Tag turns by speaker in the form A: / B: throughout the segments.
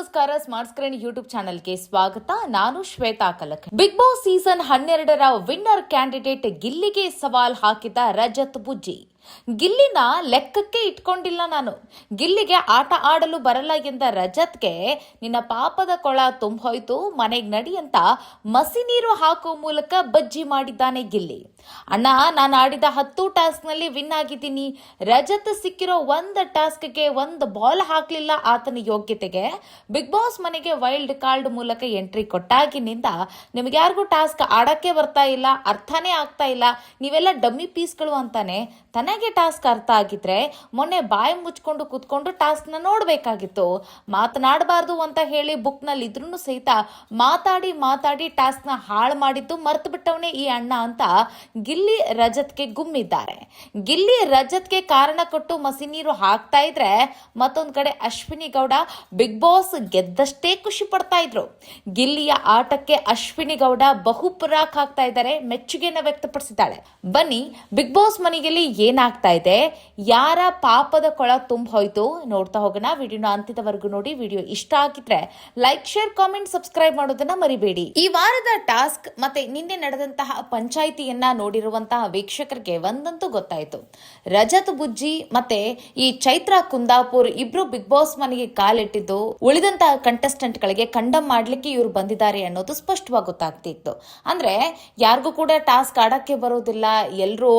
A: ನಮಸ್ಕಾರ smart screen YouTube ಚಾನೆಲ್ಗೆ ಸ್ವಾಗತ. ನಾನು Shweta Kalak. Big Boss season ಹನ್ನೆರಡರ ವಿನ್ನರ್ ಕ್ಯಾಂಡಿಡೇಟ್ ಗಿಲ್ಲಿಗೆ ಸವಾಲ್ ಹಾಕಿದ ರಜತ್ ಬುಜ್ಜಿ. ಗಿಲ್ಲಿನ ಲೆಕ್ಕಕ್ಕೆ ಇಟ್ಕೊಂಡಿಲ್ಲ ನಾನು. ಗಿಲ್ಲಿಗೆ ಆಟ ಆಡಲು ಬರಲ್ಲ ಎಂದ ರಜತ್ಗೆ, ನಿನ್ನ ಪಾಪದ ಕೊಳ ತುಂಬೋಯ್ತು, ಮನೆಗೆ ನಡಿ ಅಂತ ಮಸಿ ನೀರು ಹಾಕೋ ಮೂಲಕ ಬಜ್ಜಿ ಮಾಡಿದ್ದಾನೆ ಗಿಲ್ಲಿ. ಅಣ್ಣ, ನಾನು ಆಡಿದ ಹತ್ತು ಟಾಸ್ಕ್ನಲ್ಲಿ ವಿನ್ ಆಗಿದ್ದೀನಿ. ರಜತ್ ಸಿಕ್ಕಿರೋ ಒಂದು ಟಾಸ್ಕ್ಗೆ ಒಂದು ಬಾಲ್ ಹಾಕಲಿಲ್ಲ ಆತನ ಯೋಗ್ಯತೆಗೆ. ಬಿಗ್ ಬಾಸ್ ಮನೆಗೆ ವೈಲ್ಡ್ ಕಾರ್ಡ್ ಮೂಲಕ ಎಂಟ್ರಿ ಕೊಟ್ಟಾಗಿನಿಂದ ನಿಮ್ಗೆ ಯಾರಿಗೂ ಟಾಸ್ಕ್ ಆಡಕ್ಕೆ ಬರ್ತಾ ಇಲ್ಲ, ಅರ್ಥನೇ ಆಗ್ತಾ ಇಲ್ಲ. ನೀವೆಲ್ಲ ಡಮ್ಮಿ ಪೀಸ್ಗಳು ಅಂತಾನೆ. ತನಗೆ ಟಾಸ್ಕ್ ಅರ್ಥ ಆಗಿದ್ರೆ ಮೊನ್ನೆ ಬಾಯಿ ಮುಚ್ಕೊಂಡು ಕೂತ್ಕೊಂಡು ಟಾಸ್ಕ್ನ ನೋಡಬೇಕಾಗಿತ್ತು. ಮಾತನಾಡಬಾರ್ದು ಅಂತ ಹೇಳಿ ಬುಕ್ನಲ್ಲಿ ಇದ್ರೂ ಸಹಿತ ಮಾತಾಡಿ ಮಾತಾಡಿ ಟಾಸ್ಕ್ನ ಹಾಳು ಮಾಡಿದ್ದು ಮರ್ತು ಬಿಟ್ಟವನೇ ಈ ಅಣ್ಣ ಅಂತ ಗಿಲ್ಲಿ ರಜತ್ಗೆ ಗುಮ್ಮಿದ್ದಾರೆ. ಗಿಲ್ಲಿ ರಜತ್ಗೆ ಕಾರಣ ಕೊಟ್ಟು ಮಸಿ ನೀರು ಹಾಕ್ತಾ ಇದ್ರೆ ಮತ್ತೊಂದ್ ಕಡೆ ಅಶ್ವಿನಿ ಗೌಡ ಬಿಗ್ ಬಾಸ್ ಗೆದ್ದಷ್ಟೇ ಖುಷಿ ಪಡ್ತಾ ಇದ್ರು. ಗಿಲ್ಲಿಯ ಆಟಕ್ಕೆ ಅಶ್ವಿನಿ ಗೌಡ ಬಹುಪುರಾಕ್ ಹಾಕ್ತಾ ಇದ್ದಾರೆ. ಮೆಚ್ಚುಗೆನ ವ್ಯಕ್ತಪಡಿಸಿದ್ದಾಳೆ. ಬನ್ನಿ ಬಿಗ್ ಬಾಸ್ ಮನೆಯಲ್ಲಿ ಏನಾಗ್ತಾ ಇದೆ? ಯಾರ ಪಾಪದ ಕೊಳ ತುಂಬ ಹೋಯ್ತು? ನೋಡ್ತಾ ಹೋಗೋಣ. ವಿಡಿಯೋನ ಅಂತ್ಯದವರೆಗೂ ನೋಡಿ. ವಿಡಿಯೋ ಇಷ್ಟ ಆಗಿದ್ರೆ ಲೈಕ್, ಶೇರ್, ಕಾಮೆಂಟ್, ಸಬ್ಸ್ಕ್ರೈಬ್ ಮಾಡೋದನ್ನ ಮರಿಬೇಡಿ. ಈ ವಾರದ ಟಾಸ್ಕ್ ಮತ್ತೆ ನಿನ್ನೆ ನಡೆದಂತಹ ಪಂಚಾಯಿತಿಯನ್ನ ನೋಡಿರುವಂತಹ ವೀಕ್ಷಕರಿಗೆ ಒಂದಂತೂ ಗೊತ್ತಾಯ್ತು. ರಜತ್ ಬುಜ್ಜಿ ಮತ್ತೆ ಈ ಚೈತ್ರ ಕುಂದಾಪುರ್ ಇಬ್ರು ಬಿಗ್ ಬಾಸ್ ಮನೆಗೆ ಕಾಲಿಟ್ಟಿದ್ದು ಉಳಿದಂತಹ ಕಂಟೆಸ್ಟೆಂಟ್ ಗಳಿಗೆ ಕಂಡಮ್ ಮಾಡ್ಲಿಕ್ಕೆ ಇವ್ರು ಬಂದಿದ್ದಾರೆ ಅನ್ನೋದು ಸ್ಪಷ್ಟವಾಗಿ ಗೊತ್ತಾಗ್ತಿತ್ತು. ಅಂದ್ರೆ ಯಾರಿಗೂ ಕೂಡ ಟಾಸ್ಕ್ ಆಡಕ್ಕೆ ಬರೋದಿಲ್ಲ. ಎಲ್ಲರೂ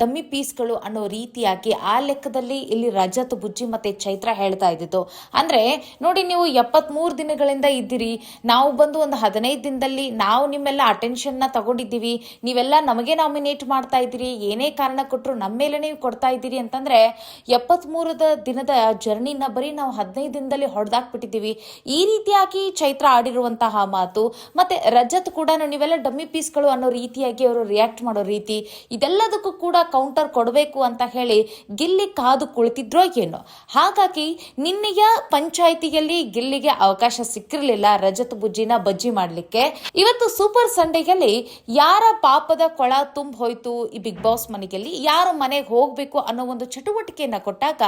A: ಡಮ್ಮಿ ಪೀಸ್ಗಳು ಅನ್ನೋ ರೀತಿಯಾಗಿ ಆ ಲೆಕ್ಕದಲ್ಲಿ ಇಲ್ಲಿ ರಜತ್, ಬುಜ್ಜಿ ಮತ್ತೆ ಚೈತ್ರ ಹೇಳ್ತಾ ಇದ್ದಿತ್ತು ಅಂದ್ರೆ ನೋಡಿ ನೀವು ಎಪ್ಪತ್ಮೂರು ದಿನಗಳಿಂದ ಇದ್ದೀರಿ, ನಾವು ಬಂದು ಒಂದು ಹದಿನೈದು ದಿನದಲ್ಲಿ ನಾವು ನಿಮ್ಮೆಲ್ಲ ನ ತಗೊಂಡಿದ್ದೀವಿ, ನೀವೆಲ್ಲ ನಮಗೆ ನಾಮಿನೇಟ್ ಮಾಡ್ತಾ ಇದ್ದೀರಿ, ಏನೇ ಕಾರಣ ಕೊಟ್ಟರು ನಮ್ಮ ಮೇಲೆ ನೀವು ಕೊಡ್ತಾ ಇದ್ದೀರಿ ಅಂತಂದ್ರೆ ಎಪ್ಪತ್ಮೂರದ ದಿನದ ಜರ್ನಿನ ಬರೀ ನಾವು ಹದಿನೈದು ದಿನದಲ್ಲಿ ಹೊಡೆದಾಕ್ಬಿಟ್ಟಿದ್ದೀವಿ. ಈ ರೀತಿಯಾಗಿ ಚೈತ್ರ ಆಡಿರುವಂತಹ ಮಾತು, ಮತ್ತೆ ರಜತ್ ಕೂಡ ನೀವೆಲ್ಲ ಡಮ್ಮಿ ಪೀಸ್ಗಳು ಅನ್ನೋ ರೀತಿಯಾಗಿ ಅವರು ರಿಯಾಕ್ಟ್ ಮಾಡೋ ರೀತಿ, ಇದೆಲ್ಲದಕ್ಕೂ ಕೂಡ ಕೌಂಟರ್ ಕೊಡಬೇಕು ಅಂತ ಹೇಳಿ ಗಿಲ್ಲಿ ಕಾದು ಕುಳಿತಿದ್ರೋ ಏನೋ. ಹಾಗಾಗಿ ನಿನ್ನೆಯ ಪಂಚಾಯಿತಿಯಲ್ಲಿ ಗಿಲ್ಲಿಗೆ ಅವಕಾಶ ಸಿಕ್ಕಿರಲಿಲ್ಲ ರಜತ್ ಬುಜ್ಜಿನ ಬಜ್ಜಿ ಮಾಡಲಿಕ್ಕೆ. ಇವತ್ತು ಸೂಪರ್ ಸಂಡೇಯಲ್ಲಿ ಯಾರ ಪಾಪದ ಕೊಳ ತುಂಬ ಹೋಯ್ತು ಈ ಬಿಗ್ ಬಾಸ್ ಮನೆಯಲ್ಲಿ ಯಾರ ಮನೆಗೆ ಹೋಗ್ಬೇಕು ಅನ್ನೋ ಒಂದು ಚಟುವಟಿಕೆಯನ್ನ ಕೊಟ್ಟಾಗ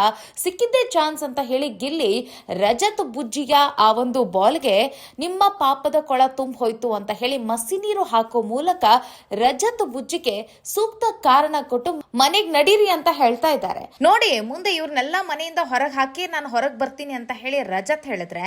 A: ಸಿಕ್ಕಿದ್ದೇ ಚಾನ್ಸ್ ಅಂತ ಹೇಳಿ ಗಿಲ್ಲಿ ರಜತ್ ಬುಜ್ಜಿಯ ಆ ಒಂದು ಬಾಲ್ಗೆ ನಿಮ್ಮ ಪಾಪದ ಕೊಳ ತುಂಬ ಹೋಯ್ತು ಅಂತ ಹೇಳಿ ಮಸಿ ನೀರು ಹಾಕೋ ಮೂಲಕ ರಜತ್ ಬುಜ್ಜಿಗೆ ಸೂಕ್ತ ಕಾರಣ ಕೊಟ್ಟು ಮನೆಗ್ ನಡೀರಿ ಅಂತ ಹೇಳ್ತಾ ಇದ್ದಾರೆ. ನೋಡಿ, ಮುಂದೆ ಇವ್ರನ್ನೆಲ್ಲ ಮನೆಯಿಂದ ಹೊರಗೆ ಹಾಕಿ ನಾನು ಹೊರಗೆ ಬರ್ತೀನಿ ಅಂತ ಹೇಳಿ ರಜತ್ ಹೇಳಿದ್ರೆ,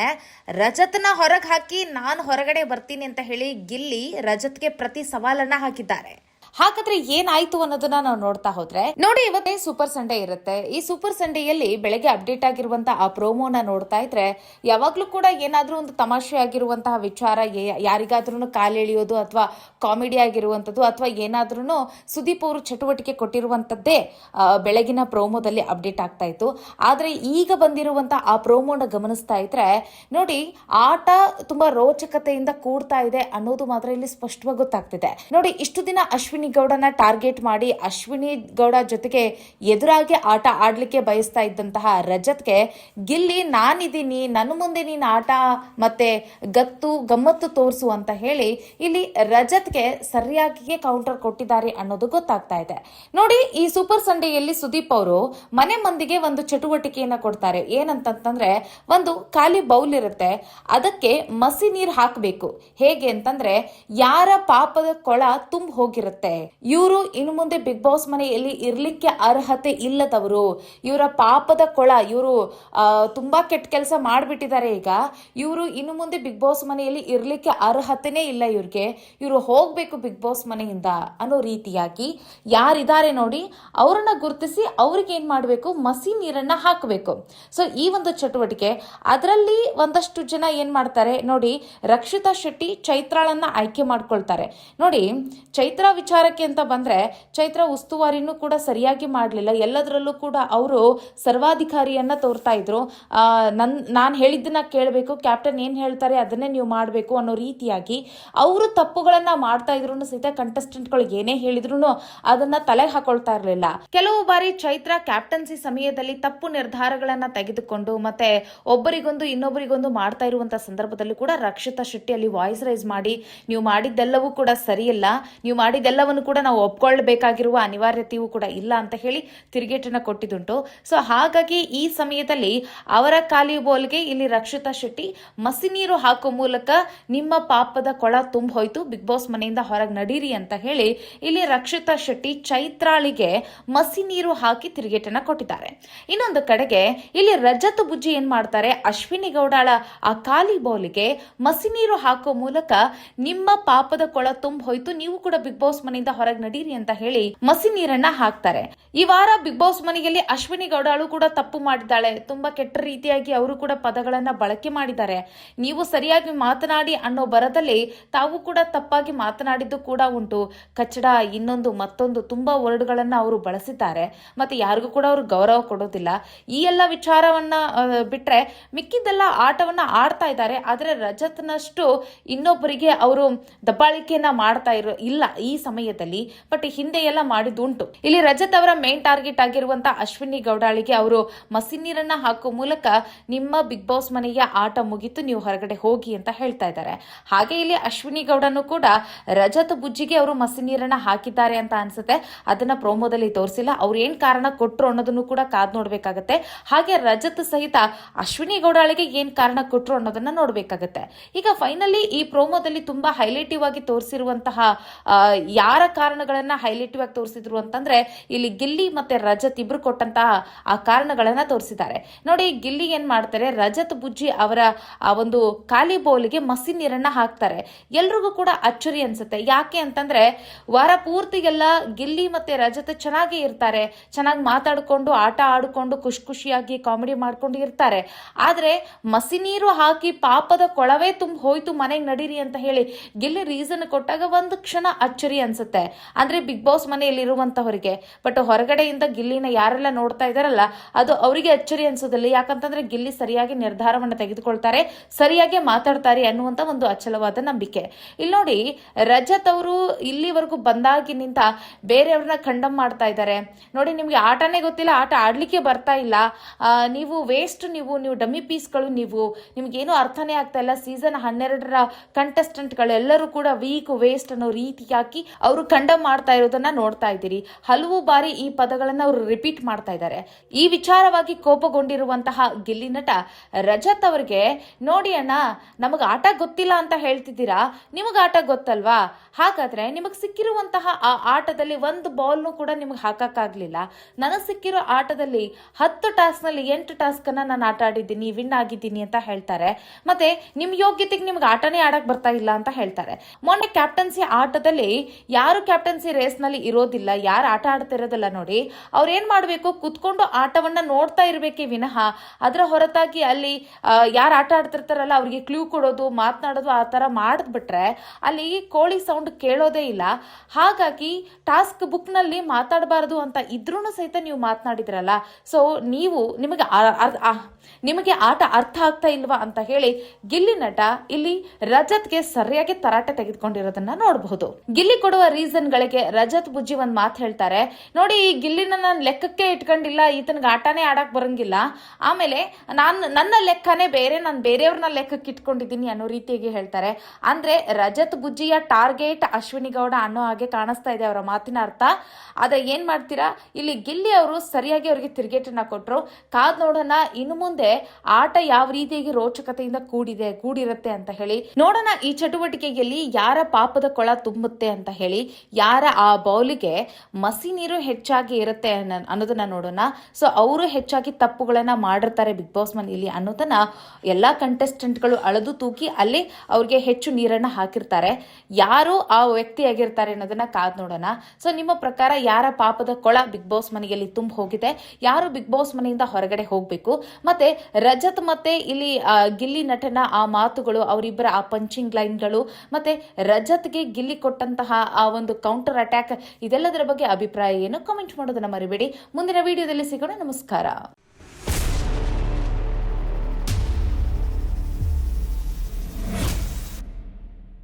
A: ರಜತ್ನ ಹೊರಗೆ ಹಾಕಿ ನಾನು ಹೊರಗಡೆ ಬರ್ತೀನಿ ಅಂತ ಹೇಳಿ ಗಿಲ್ಲಿ ರಜತ್ಗೆ ಪ್ರತಿ ಸವಾಲನ್ನ ಹಾಕಿದ್ದಾರೆ. ಹಾಗಾದ್ರೆ ಏನಾಯ್ತು ಅನ್ನೋದನ್ನ ನಾವು ನೋಡ್ತಾ ಹೋದ್ರೆ, ನೋಡಿ ಇವತ್ತೇ ಸೂಪರ್ ಸಂಡೇ ಇರುತ್ತೆ. ಈ ಸೂಪರ್ ಸಂಡೇಯಲ್ಲಿ ಬೆಳಗ್ಗೆ ಅಪ್ಡೇಟ್ ಆಗಿರುವಂತಹ ಆ ಪ್ರೋಮೋನ ನೋಡ್ತಾ ಇದ್ರೆ, ಯಾವಾಗ್ಲೂ ಕೂಡ ಏನಾದ್ರೂ ಒಂದು ತಮಾಷೆ ಆಗಿರುವಂತಹ ವಿಚಾರ ಯಾರಿಗಾದ್ರೂ ಕಾಲೆಳೆಯೋದು ಅಥವಾ ಕಾಮಿಡಿ ಆಗಿರುವಂಥದ್ದು ಅಥವಾ ಏನಾದ್ರೂ ಸುದೀಪ್ ಅವರು ಚಟುವಟಿಕೆ ಕೊಟ್ಟಿರುವಂತದ್ದೇ ಬೆಳಗಿನ ಪ್ರೋಮೋದಲ್ಲಿ ಅಪ್ಡೇಟ್ ಆಗ್ತಾ ಇತ್ತು. ಆದ್ರೆ ಈಗ ಬಂದಿರುವಂತಹ ಆ ಪ್ರೋಮೋನ ಗಮನಿಸ್ತಾ ಇದ್ರೆ, ನೋಡಿ ಆಟ ತುಂಬಾ ರೋಚಕತೆಯಿಂದ ಕೂಡ್ತಾ ಇದೆ ಅನ್ನೋದು ಮಾತ್ರ ಇಲ್ಲಿ ಸ್ಪಷ್ಟವಾಗಿ ಗೊತ್ತಾಗ್ತಿದೆ. ನೋಡಿ, ಇಷ್ಟು ದಿನ ಅಶ್ವಿನಿ ಗೌಡನ ಟಾರ್ಗೆಟ್ ಮಾಡಿ ಅಶ್ವಿನಿ ಗೌಡ ಜೊತೆಗೆ ಎದುರಾಗಿ ಆಟ ಆಡ್ಲಿಕ್ಕೆ ಬಯಸ್ತಾ ಇದ್ದಂತಹ ರಜತ್ಗೆ, ಗಿಲ್ಲಿ ನಾನಿದ್ದೀನಿ ನನ್ನ ಮುಂದೆ ನೀನು ಆಟ ಮತ್ತೆ ಗತ್ತು, ಗಮ್ಮತ್ತು ತೋರಿಸು ಅಂತ ಹೇಳಿ ಇಲ್ಲಿ ರಜತ್ಗೆ ಸರಿಯಾಗಿ ಕೌಂಟರ್ ಕೊಟ್ಟಿದ್ದಾರೆ ಅನ್ನೋದು ಗೊತ್ತಾಗ್ತಾ ಇದೆ. ನೋಡಿ, ಈ ಸೂಪರ್ ಸಂಡೇಯಲ್ಲಿ ಸುದೀಪ್ ಅವರು ಮನೆ ಮಂದಿಗೆ ಒಂದು ಚಟುವಟಿಕೆಯನ್ನ ಕೊಡ್ತಾರೆ. ಏನಂತಂತಂದ್ರೆ, ಒಂದು ಖಾಲಿ ಬೌಲ್ ಇರುತ್ತೆ, ಅದಕ್ಕೆ ಮಸಿ ನೀರು ಹಾಕಬೇಕು. ಹೇಗೆ ಅಂತಂದ್ರೆ, ಯಾರ ಪಾಪದ ಕೊಳ ತುಂಬ ಹೋಗಿರುತ್ತೆ. ಇವರು ಇನ್ನು ಮುಂದೆ ಬಿಗ್ ಬಾಸ್ ಮನೆಯಲ್ಲಿ ಇರ್ಲಿಕ್ಕೆ ಅರ್ಹತೆ ಇಲ್ಲದವರು. ಇವರ ಪಾಪದ ಕೊಳ ಇವರು ತುಂಬಾ ಕೆಟ್ಟ ಕೆಲಸ ಮಾಡಿಬಿಟ್ಟಿದ್ದಾರೆ ಈಗ. ಇವರು ಇನ್ನು ಮುಂದೆ ಬಿಗ್ ಬಾಸ್ ಮನೆಯಲ್ಲಿ ಇರ್ಲಿಕ್ಕೆ ಅರ್ಹತೆನೇ ಇಲ್ಲ ಇವ್ರಿಗೆ. ಇವರು ಹೋಗ್ಬೇಕು ಬಿಗ್ ಬಾಸ್ ಮನೆಯಿಂದ ಅನ್ನೋ ರೀತಿಯಾಗಿ ಯಾರಿದ್ದಾರೆ ನೋಡಿ, ಅವರನ್ನ ಗುರುತಿಸಿ ಅವ್ರಿಗೆ ಏನ್ ಮಾಡಬೇಕು? ಮಸಿ ನೀರನ್ನ ಹಾಕಬೇಕು. ಸೊ ಈ ಒಂದು ಚಟುವಟಿಕೆ, ಅದರಲ್ಲಿ ಒಂದಷ್ಟು ಜನ ಏನ್ ಮಾಡ್ತಾರೆ ನೋಡಿ, ರಕ್ಷಿತಾ ಶೆಟ್ಟಿ ಚೈತ್ರಾಳನ್ನ ಆಯ್ಕೆ ಮಾಡ್ಕೊಳ್ತಾರೆ. ನೋಡಿ, ಚೈತ್ರ ವಿಚಾರಕ್ಕೆ ಅಂತ ಬಂದ್ರೆ ಚೈತ್ರ ಉಸ್ತುವಾರಿನೂ ಕೂಡ ಸರಿಯಾಗಿ ಮಾಡಲಿಲ್ಲ. ಎಲ್ಲದರಲ್ಲೂ ಕೂಡ ಅವರು ಸರ್ವಾಧಿಕಾರಿಯನ್ನ ತೋರ್ತಾ ಇದ್ರು. ಆ, ನನ್ ನಾನು ಹೇಳಿದ್ದನ್ನ ಕೇಳಬೇಕು ಕ್ಯಾಪ್ಟನ್ ಏನ್ ಹೇಳ್ತಾರೆ ಅದನ್ನೇ ನೀವು ಮಾಡಬೇಕು ಅನ್ನೋ ರೀತಿಯಾಗಿ ಅವರು ತಪ್ಪುಗಳನ್ನ ಮಾಡ್ತಾ ಇದ್ರು ಸಹಿತ ಕಂಟೆಸ್ಟೆಂಟ್ಗಳು ಏನೇ ಹೇಳಿದ್ರು ಅದನ್ನ ತಲೆ ಹಾಕೊಳ್ತಾ ಇರಲಿಲ್ಲ. ಕೆಲವು ಬಾರಿ ಚೈತ್ರ ಕ್ಯಾಪ್ಟನ್ಸಿ ಸಮಯದಲ್ಲಿ ತಪ್ಪು ನಿರ್ಧಾರಗಳನ್ನ ತೆಗೆದುಕೊಂಡು ಮತ್ತೆ ಒಬ್ಬರಿಗೊಂದು ಇನ್ನೊಬ್ಬರಿಗೊಂದು ಮಾಡ್ತಾ ಇರುವಂಥ ಸಂದರ್ಭದಲ್ಲಿ ಕೂಡ ರಕ್ಷಿತಾ ಶೆಟ್ಟಿ ಅಲ್ಲಿ ವಾಯ್ಸ್ ರೈಸ್ ಮಾಡಿ ನೀವು ಮಾಡಿದ್ದೆಲ್ಲವೂ ಕೂಡ ಸರಿಯಿಲ್ಲ. ನೀವು ಮಾಡಿದ್ದೆಲ್ಲವೂ ಎಲ್ಲವನ್ನು ಕೂಡ ನಾವು ಒಪ್ಕೊಳ್ಬೇಕಾಗಿರುವ ಅನಿವಾರ್ಯತೆಯೂ ಕೂಡ ಇಲ್ಲ ಅಂತ ಹೇಳಿ ತಿರುಗೇಟನ್ನ ಕೊಟ್ಟಿದ್ದುಂಟು. ಸೊ ಹಾಗಾಗಿ ಈ ಸಮಯದಲ್ಲಿ ಅವರ ಖಾಲಿ ಬೋಲ್ಗೆ ಇಲ್ಲಿ ರಕ್ಷಿತಾ ಶೆಟ್ಟಿ ಮಸಿ ನೀರು ಹಾಕೋ ಮೂಲಕ ನಿಮ್ಮ ಪಾಪದ ಕೊಳ ತುಂಬ ಹೋಯ್ತು ಬಿಗ್ ಬಾಸ್ ಮನೆಯಿಂದ ಹೊರಗೆ ನಡೀರಿ ಅಂತ ಹೇಳಿ ಇಲ್ಲಿ ರಕ್ಷಿತಾ ಶೆಟ್ಟಿ ಚೈತ್ರಾಳಿಗೆ ಮಸಿ ನೀರು ಹಾಕಿ ತಿರುಗೇಟನ್ನ ಕೊಟ್ಟಿದ್ದಾರೆ. ಇನ್ನೊಂದು ಕಡೆಗೆ ಇಲ್ಲಿ ರಜತ್ ಬುಜ್ಜಿ ಏನ್ ಮಾಡ್ತಾರೆ, ಅಶ್ವಿನಿ ಗೌಡಾಳ ಆ ಖಾಲಿ ಬೌಲಿಗೆ ಮಸಿ ನೀರು ಹಾಕೋ ಮೂಲಕ ನಿಮ್ಮ ಪಾಪದ ಕೊಳ ತುಂಬ ಹೋಯ್ತು ನೀವು ಕೂಡ ಬಿಗ್ ಬಾಸ್ ಮನೆಯಿಂದ ಹೊರಗೆ ನಡೀರಿ ಅಂತ ಹೇಳಿ ಮಸಿ ನೀರನ್ನ ಹಾಕ್ತಾರೆ. ಈ ವಾರ ಬಿಗ್ ಬಾಸ್ ಮನೆಯಲ್ಲಿ ಅಶ್ವಿನಿ ಗೌಡಾಳು ಕೂಡ ತಪ್ಪು ಮಾಡಿದ್ದಾಳೆ. ತುಂಬಾ ಕೆಟ್ಟ ರೀತಿಯಾಗಿ ಅವರು ಕೂಡ ಪದಗಳನ್ನ ಬಳಕೆ ಮಾಡಿದ್ದಾರೆ. ನೀವು ಸರಿಯಾಗಿ ಮಾತನಾಡಿ ಅನ್ನೋ ಬರದಲ್ಲಿ ತಾವು ಕೂಡ ತಪ್ಪಾಗಿ ಮಾತನಾಡಿದ್ದು ಕೂಡ ಉಂಟು. ಕಚ್ಚಡ, ಇನ್ನೊಂದು, ಮತ್ತೊಂದು ತುಂಬಾ ವರ್ಡ್ಗಳನ್ನ ಅವರು ಬಳಸಿದ್ದಾರೆ. ಮತ್ತೆ ಯಾರಿಗೂ ಕೂಡ ಅವರು ಗೌರವ ಕೊಡೋದಿಲ್ಲ. ಈ ಎಲ್ಲ ವಿಚಾರವನ್ನ ಬಿಟ್ರೆ ಮಿಕ್ಕಿದ್ದೆಲ್ಲ ಆಟವನ್ನ ಆಡ್ತಾ ಇದ್ದಾರೆ. ಆದ್ರೆ ರಜತ್ನಷ್ಟು ಇನ್ನೊಬ್ಬರಿಗೆ ಅವರು ದಬ್ಬಾಳಿಕೆಯನ್ನ ಮಾಡ್ತಾ ಇರೋ, ಇಲ್ಲ, ಈ ಸಮಯದಲ್ಲಿ ಬಟ್ ಹಿಂದೆ ಎಲ್ಲ ಮಾಡಿದ್ದುಂಟು. ಇಲ್ಲಿ ರಜತ್ ಅವರ ಮೇನ್ ಟಾರ್ಗೆಟ್ ಆಗಿರುವಂತ ಅಶ್ವಿನಿ ಗೌಡಾಳಿಗೆ ಅವರು ಮಸಿ ನೀರನ್ನ ಹಾಕೋ ಮೂಲಕ ನಿಮ್ಮ ಬಿಗ್ ಬಾಸ್ ಮನೆಯ ಆಟ ಮುಗಿತು ನೀವು ಹೊರಗಡೆ ಹೋಗಿ ಅಂತ ಹೇಳ್ತಾ ಇದ್ದಾರೆ. ಹಾಗೆ ಇಲ್ಲಿ ಅಶ್ವಿನಿ ಗೌಡನು ಕೂಡ ರಜತ್ ಬುಜ್ಜಿಗೆ ಅವರು ಮಸಿ ನೀರನ್ನ ಹಾಕಿದ್ದಾರೆ ಅಂತ ಅನ್ಸುತ್ತೆ. ಅದನ್ನ ಪ್ರೋಮೋದಲ್ಲಿ ತೋರಿಸಿಲ್ಲ. ಅವ್ರು ಏನ್ ಕಾರಣ ಕೊಟ್ಟರು ಅನ್ನೋದನ್ನು ಕೂಡ ಕಾದ್ ನೋಡ್ಬೇಕಾಗತ್ತೆ. ಹಾಗೆ ರಜತ್ ಸಹಿತ ಅಶ್ವಿನಿ ಗೌಡಾಳಿಗೆ ಏನ್ ಕಾರಣ ಕೊಟ್ಟರು ಅನ್ನೋದನ್ನ ನೋಡ್ಬೇಕಾಗತ್ತೆ. ಈಗ ಫೈನಲಿ ಈ ಪ್ರೋಮೋದಲ್ಲಿ ತುಂಬಾ ಹೈಲೈಟಿವ್ ಆಗಿ ತೋರಿಸಿರುವಂತಹ ಆ, ಯಾರ ಕಾರಣಗಳನ್ನ ಹೈಲೈಟಿವ್ ಆಗಿ ತೋರಿಸಿದ್ರು ಅಂತಂದ್ರೆ ಇಲ್ಲಿ ಗಿಲ್ಲಿ ಮತ್ತೆ ರಜತ್ ಇಬ್ರು ಕೊಟ್ಟಂತಹ ಆ ಕಾರಣಗಳನ್ನ ತೋರಿಸಿದ್ದಾರೆ. ನೋಡಿ, ಗಿಲ್ಲಿ ಏನ್ ಮಾಡ್ತಾರೆ, ರಜತ್ ಬುಜ್ಜಿ ಅವರ ಆ ಒಂದು ಖಾಲಿ ಬೌಲ್ಗೆ ಮಸಿ ನೀರನ್ನ ಹಾಕ್ತಾರೆ. ಎಲ್ರಿಗೂ ಕೂಡ ಅಚ್ಚರಿ ಅನ್ಸುತ್ತೆ. ಯಾಕೆ ಅಂತಂದ್ರೆ ವಾರ ಪೂರ್ತಿಗೆಲ್ಲ ಗಿಲ್ಲಿ ಮತ್ತೆ ರಜತ್ ಚೆನ್ನಾಗಿ ಇರ್ತಾರೆ. ಚೆನ್ನಾಗಿ ಮಾತಾಡ್ಕೊಂಡು, ಆಟ ಆಡ್ಕೊಂಡು, ಖುಷಿ ಖುಷಿಯಾಗಿ ಕಾಮಿಡಿ ಮಾಡ್ಕೊಂಡು ಇರ್ತಾರೆ. ಆದ್ರೆ ಮಸಿ ನೀರು ಹಾಕಿ ಪಾಪದ ಕೊಳವೇ ತುಂಬ ಹೋಯ್ತು ಮನೆಗೆ ನಡೀರಿ ಅಂತ ಹೇಳಿ ಗಿಲ್ಲಿ ರೀಸನ್ ಕೊಟ್ಟಾಗ ಒಂದು ಕ್ಷಣ ಅಚ್ಚರಿ ಅನ್ಸುತ್ತೆ. ಅಂದ್ರೆ ಬಿಗ್ ಬಾಸ್ ಮನೆಯಲ್ಲಿ ಇರುವಂತವರಿಗೆ ಬಟ್ ಹೊರಗಡೆಯಿಂದ ಗಿಲ್ಲಿನ ಯಾರೆಲ್ಲ ನೋಡ್ತಾ ಇದಾರಲ್ಲ ಅದು ಅವರಿಗೆ ಅಚ್ಚರಿ ಅನ್ಸೋದಿಲ್ಲ. ಯಾಕಂತಂದ್ರೆ ಗಿಲ್ಲಿ ಸರಿಯಾಗಿ ನಿರ್ಧಾರವನ್ನು ತೆಗೆದುಕೊಳ್ತಾರೆ, ಸರಿಯಾಗಿ ಮಾತಾಡ್ತಾರೆ ಅನ್ನುವಂತ ಒಂದು ಅಚಲವಾದ ನಂಬಿಕೆ. ಇಲ್ಲಿ ನೋಡಿ, ರಜತ್ ಅವರು ಇಲ್ಲಿವರೆಗೂ ಬಂದಾಗಿನಿಂದ ಬೇರೆಯವ್ರನ್ನ ಖಂಡಮ್ ಮಾಡ್ತಾ ಇದ್ದಾರೆ. ನೋಡಿ, ನಿಮ್ಗೆ ಆಟನೇ ಗೊತ್ತಿಲ್ಲ, ಆಟ ಆಡ್ಲಿಕ್ಕೆ ಬರ್ತಾ ಇಲ್ಲ. ನೀವು ವೇಸ್ಟ್ ನೀವು ನೀವು ಡಮ್ಮಿ ಪೀಸ್ಗಳು ನೀವು ನಿಮ್ಗೇನು ಅರ್ಥನೇ ಆಗ್ತಾ ಇಲ್ಲ. ಸೀಸನ್ ಹನ್ನೆರಡರ ಕಂಟೆಸ್ಟೆಂಟ್ಗಳು ಎಲ್ಲರೂ ಕೂಡ ವೀಕ್ ವೇಸ್ಟ್ ಅನ್ನೋ ರೀತಿಯಾಗಿ ಅವರು ಖಂಡ ಮಾಡ್ತಾ ಇರೋದನ್ನ ನೋಡ್ತಾ ಇದ್ದೀರಿ. ಹಲವು ಬಾರಿ ಈ ಪದಗಳನ್ನ ಅವರು ರಿಪೀಟ್ ಮಾಡ್ತಾ ಇದ್ದಾರೆ. ಈ ವಿಚಾರವಾಗಿ ಕೋಪಗೊಂಡಿರುವಂತಹ ಗಿಲ್ಲಿ ನಟ ರಜತ್ ಅವರಿಗೆ, ನೋಡಿ ಅಣ್ಣ, ನಮಗೆ ಆಟ ಗೊತ್ತಿಲ್ಲ ಅಂತ ಹೇಳ್ತಿದ್ದೀರಾ? ನಿಮಗೆ ಆಟ ಗೊತ್ತಲ್ವಾ? ಹಾಗಾದ್ರೆ ನಿಮಗೆ ಸಿಕ್ಕಿರುವಂತಹ ಆ ಆಟದಲ್ಲಿ ಒಂದು ಬಾಲ್ನು ಕೂಡ ನಿಮ್ಗೆ ಹಾಕಕ್ಕಾಗ್ಲಿಲ್ಲ. ನನಗೆ ಸಿಕ್ಕಿರೋ ಆಟದಲ್ಲಿ ಹತ್ತು ಟಾಸ್ಕ್ನಲ್ಲಿ ಎಂಟು ಟಾಸ್ಕನ್ನು ನಾನು ಆಟ ಆಡಿದ್ದೀನಿ, ವಿನ್ ಆಗಿದ್ದೀನಿ ಅಂತ ಹೇಳ್ತಾರೆ. ಮತ್ತೆ ನಿಮ್ಮ ಯೋಗ್ಯತೆಗೆ ನಿಮ್ಗೆ ಆಟನೇ ಆಡಕ್ಕೆ ಬರ್ತಾ ಇಲ್ಲ ಅಂತ ಹೇಳ್ತಾರೆ. ಮೊನ್ನೆ ಕ್ಯಾಪ್ಟನ್ಸಿ ಆಟದಲ್ಲಿ ಯಾರು ಕ್ಯಾಪ್ಟನ್ಸಿ ರೇಸ್ನಲ್ಲಿ ಇರೋದಿಲ್ಲ, ಯಾರು ಆಟ ಆಡ್ತಿರೋದಿಲ್ಲ ನೋಡಿ, ಅವ್ರು ಏನ್ ಮಾಡ್ಬೇಕು? ಕುತ್ಕೊಂಡು ಆಟವನ್ನ ನೋಡ್ತಾ ಇರಬೇಕು ವಿನಃ, ಅದರ ಹೊರತಾಗಿ ಅಲ್ಲಿ ಯಾರು ಆಟ ಆಡ್ತಿರ್ತಾರಲ್ಲ, ಅವ್ರಿಗೆ ಕ್ಲೂ ಕೊಡೋದು, ಮಾತನಾಡೋದು, ಆ ತರ ಮಾಡಿದ್ಬಿಟ್ರೆ ಅಲ್ಲಿ ಕೋಳಿ ಸೌಂಡ್ ಕೇಳೋದೇ ಇಲ್ಲ. ಹಾಗಾಗಿ ಟಾಸ್ಕ್ ಬುಕ್ನಲ್ಲಿ ಮಾತಾಡಬಾರದು ಅಂತ ಇದ್ರೂ ಸಹಿತ ನೀವು ಮಾತನಾಡಿದ್ರಲ್ಲ ಸೊ ನೀವು ನಿಮಗೆ ನಿಮಗೆ ಆಟ ಅರ್ಥ ಆಗ್ತಾ ಇಲ್ವಾ ಅಂತ ಹೇಳಿ ಗಿಲ್ಲಿ ನಟ ಇಲ್ಲಿ ರಜತ್ಗೆ ಸರಿಯಾಗಿ ತರಾಟೆ ತೆಗೆದುಕೊಂಡಿರೋದನ್ನ ನೋಡಬಹುದು. ಗಿಲ್ಲಿ ಕೊಡುವ ರೀಸನ್ ಗಳಿಗೆ ರಜತ್ ಬುಜ್ಜಿ ಒಂದ್ ಮಾತು ಹೇಳ್ತಾರೆ. ನೋಡಿ, ಈ ಗಿಲ್ಲಿನ ನಾನು ಲೆಕ್ಕಕ್ಕೆ ಇಟ್ಕೊಂಡಿಲ್ಲ, ಈತನಿಗೆ ಆಟನೇ ಆಡಕ್ ಬರಂಗಿಲ್ಲ. ಆಮೇಲೆ ನಾನು, ನನ್ನ ಲೆಕ್ಕನೇ ಬೇರೆ, ನಾನು ಬೇರೆಯವ್ರನ್ನ ಲೆಕ್ಕಕ್ಕೆ ಇಟ್ಕೊಂಡಿದ್ದೀನಿ ಅನ್ನೋ ರೀತಿಯಾಗಿ ಹೇಳ್ತಾರೆ. ಅಂದ್ರೆ, ರಜತ್ ಬುಜ್ಜಿಯ ಟಾರ್ಗೆಟ್ ಅಶ್ವಿನಿ ಗೌಡ ಅನ್ನೋ ಹಾಗೆ ಕಾಣಿಸ್ತಾ ಇದೆ ಅವರ ಮಾತಿನ ಅರ್ಥ. ಅದ ಏನ್ ಮಾಡ್ತೀರಾ? ಇಲ್ಲಿ ಗಿಲ್ಲಿ ಅವರು ಸರಿಯಾಗಿ ಅವರಿಗೆ ತಿರುಗೇಟನ್ನ ಕೊಟ್ರು. ಕಾದ್ ನೋಡೋಣ, ಇನ್ನು ಮುಂದೆ ಆಟ ಯಾವ ರೀತಿಯಾಗಿ ರೋಚಕತೆಯಿಂದ ಕೂಡಿದೆ, ಕೂಡಿರುತ್ತೆ ಅಂತ ಹೇಳಿ. ನೋಡೋಣ, ಈ ಚಟುವಟಿಕೆಯಲ್ಲಿ ಯಾರ ಪಾಪದ ಕೊಳ ತುಂಬುತ್ತೆ ಅಂತ ಹೇಳಿ. ಯಾರ ಆ ಬೌಲಿಗೆ ಮಸಿ ನೀರು ಹೆಚ್ಚಾಗಿ ಇರುತ್ತೆ ಅನ್ನೋ- ಅನ್ನೋದನ್ನ ನೋಡೋಣ. ಸೊ ಅವರು ಹೆಚ್ಚಾಗಿ ತಪ್ಪುಗಳನ್ನ ಮಾಡಿರ್ತಾರೆ ಬಿಗ್ ಬಾಸ್ ಮನೆಯಲ್ಲಿ ಅನ್ನೋದನ್ನ ಎಲ್ಲಾ ಕಂಟೆಸ್ಟೆಂಟ್ಗಳು ಅಳದು ತೂಕಿ ಅಲ್ಲಿ ಅವ್ರಿಗೆ ಹೆಚ್ಚು ನೀರನ್ನ ಹಾಕಿರ್ತಾರೆ. ಯಾರು ಆ ವ್ಯಕ್ತಿ ಆಗಿರ್ತಾರೆ ಅನ್ನೋದನ್ನ ಕಾದ್ ನೋಡೋಣ. ಸೊ ನಿಮ್ಮ ಪ್ರಕಾರ ಯಾರ ಪಾಪದ ಕೊಳ ಬಿಗ್ ಬಾಸ್ ಮನೆಯಲ್ಲಿ ತುಂಬ ಹೋಗಿದೆ? ಯಾರು ಬಿಗ್ ಬಾಸ್ ಮನೆಯಿಂದ ಹೊರಗಡೆ ಹೋಗ್ಬೇಕು? ಮತ್ತೆ ರಜತ್ ಮತ್ತೆ ಇಲ್ಲಿ ಗಿಲ್ಲಿ ನಟನ ಆ ಮಾತುಗಳು, ಅವರಿಬ್ಬರ ಆ ಪಂಚಿಂಗ್ ಲೈನ್ಗಳು ಮತ್ತೆ ರಜತ್ಗೆ ಗಿಲ್ಲಿ ಕೊಟ್ಟಂತಹ ಆ ಒಂದು ಕೌಂಟರ್ ಅಟ್ಯಾಕ್ ಇದೆಲ್ಲದರ ಬಗ್ಗೆ ಅಭಿಪ್ರಾಯ ಏನು? ಕಾಮೆಂಟ್ ಮಾಡೋದನ್ನ ಮರಿಬೇಡಿ. ಮುಂದಿನ ವಿಡಿಯೋದಲ್ಲಿ ಸಿಗೋಣ. ನಮಸ್ಕಾರ.